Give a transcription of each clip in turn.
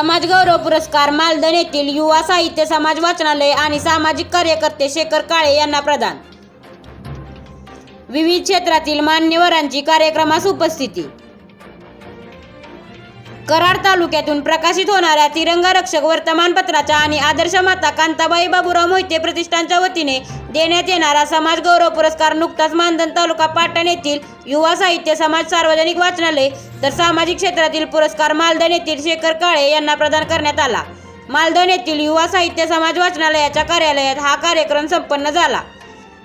समाजगौरव पुरस्कार मालदण येथील युवा साहित्य समाज वाचनालय आणि सामाजिक कार्यकर्ते शेखर काळे यांना प्रदान. विविध क्षेत्रातील मान्यवरांची कार्यक्रमास उपस्थिती. कराड तालुक्यातून प्रकाशित होणाऱ्या तिरंगा रक्षक वर्तमानपत्राच्या आणि आदर्श माता कांताबाई बाबूराव मोहिते प्रतिष्ठानच्या वतीने देण्यात येणारा समाज गौरव पुरस्कार नुकताच मानधन तालुका पाटण येथील युवा साहित्य समाज सार्वजनिक वाचनालय तर सामाजिक क्षेत्रातील पुरस्कार मालदण येथील शेखर काळे यांना प्रदान करण्यात आला. मालदण येथील युवा साहित्य समाज वाचनालयाच्या कार्यालयात हा कार्यक्रम संपन्न झाला.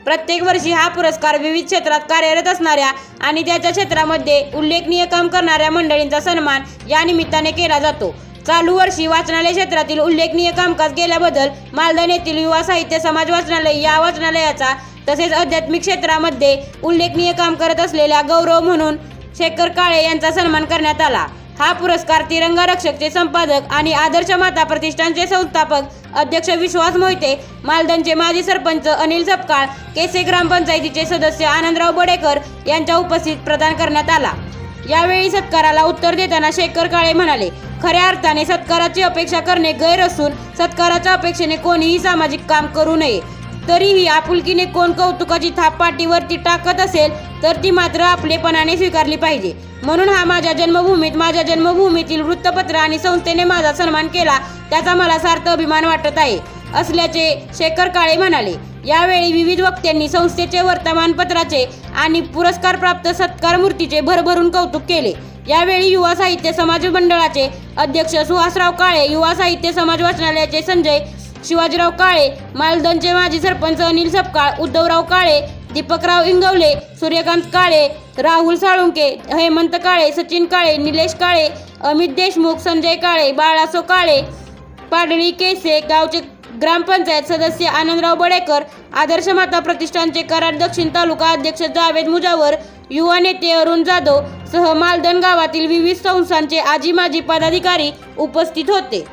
प्रत्येक वर्षी हा पुरस्कार विविध क्षेत्रात कार्यरत असणाऱ्या आणि त्याच्या क्षेत्रामध्ये उल्लेखनीय काम करणाऱ्या मंडळींचा सन्मान या निमित्ताने केला जातो. चालू वर्षी वाचनालय क्षेत्रातील उल्लेखनीय कामकाज केल्याबद्दल मालदण येथील युवा साहित्य समाज वाचनालय या वाचनालयाचा तसेच आध्यात्मिक क्षेत्रामध्ये उल्लेखनीय काम करत असलेल्या गौरव म्हणून शेखर काळे यांचा सन्मान करण्यात आला. हा पुरस्कार तिरंगा रक्षकचे संपादक आणि आदर्श माता प्रतिष्ठानचे संस्थापक अध्यक्ष विश्वास मोहिते मालदनचे माजी सरपंच अनिल सपकाळ केसे ग्रामपंचायतीचे सदस्य आनंदराव बडेकर यांच्या उपस्थित प्रदान करण्यात आला. यावेळी सत्काराला उत्तर देताना शेखर काळे म्हणाले खऱ्या अर्थाने सत्काराची अपेक्षा करणे गैर असून सत्काराच्या अपेक्षेने कोणीही सामाजिक काम करू नये. तरीही आपुलकीने कोण कौतुकाची थाप पाठीवरती टाकत असेल तर ती मात्र आपलेपणाने स्वीकारली पाहिजे. म्हणून हा माझ्या जन्मभूमीत माझ्या जन्मभूमीतील वृत्तपत्र आणि संस्थेने माझा सन्मान केला त्याचा मला सार्थ अभिमान वाटत आहे असल्याचे शेखर काळे म्हणाले. यावेळी विविध वक्त्यांनी संस्थेचे वर्तमानपत्राचे आणि पुरस्कार प्राप्त सत्कार मूर्तीचे भरभरून कौतुक केले. यावेळी युवा साहित्य समाज मंडळाचे अध्यक्ष सुहासराव काळे युवा साहित्य समाज वाचनालयाचे संजय शिवाजीराव काळे मालदणचे माजी सरपंच अनिल सपकाळ उद्धवराव काळे दीपकराव इंगवले सूर्यकांत काळे राहुल साळुंके हेमंत काळे सचिन काळे निलेश काळे अमित देशमुख संजय काळे बाळासो काळे पाडळी केसे गावचे ग्रामपंचायत सदस्य आनंदराव बडेकर आदर्श माता प्रतिष्ठानचे कराड दक्षिण तालुका अध्यक्ष जावेद मुजावर युवा नेते अरुण जाधव सह मालदन गावातील विविध संस्थांचे आजी माजी पदाधिकारी उपस्थित होते.